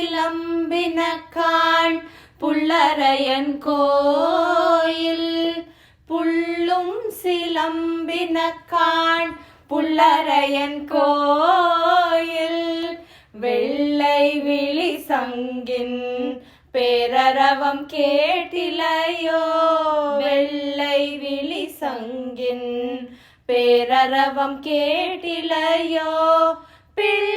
சிலம்பினக்கான் புள்ளரையன் கோயில். புள்ளும் சிலம்பினக்கான் புள்ளரையன் கோயில். வெள்ளை விழி சங்கின் பேரரவம் கேட்டிலையோ. வெள்ளை விழி சங்கின் பேரரவம் கேட்டிலையோ. பிள்ளை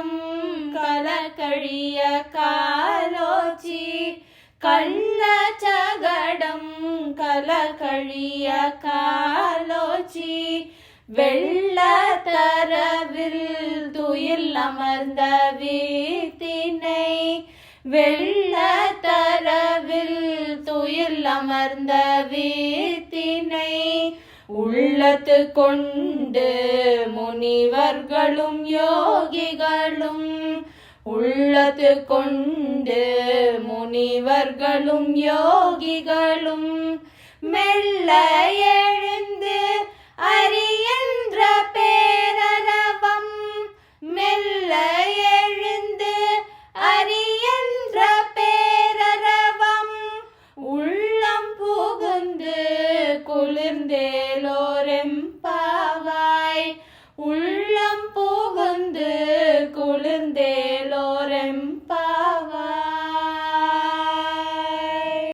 சகடம் கலக்கழிய காலோச்சி. கள்ள சகடம் கலக்கழிய காலோச்சி. வெள்ள தரவில் துயில் அமர்ந்த வீத்தினை வெள்ள தரவில் துயில் அமர்ந்த வீத்தினை உள்ளத்து கொண்டு முனிவர்களும் யோகிகளும் உள்ளத்து கொண்டு முனிவர்களும் யோகிகளும் மெல்ல எழுந்து அரியன்ற பேரரவம் மெல்ல எழுந்து அரியன்ற பேரரவம் உள்ளம் புகுந்து குளிர்ந்தே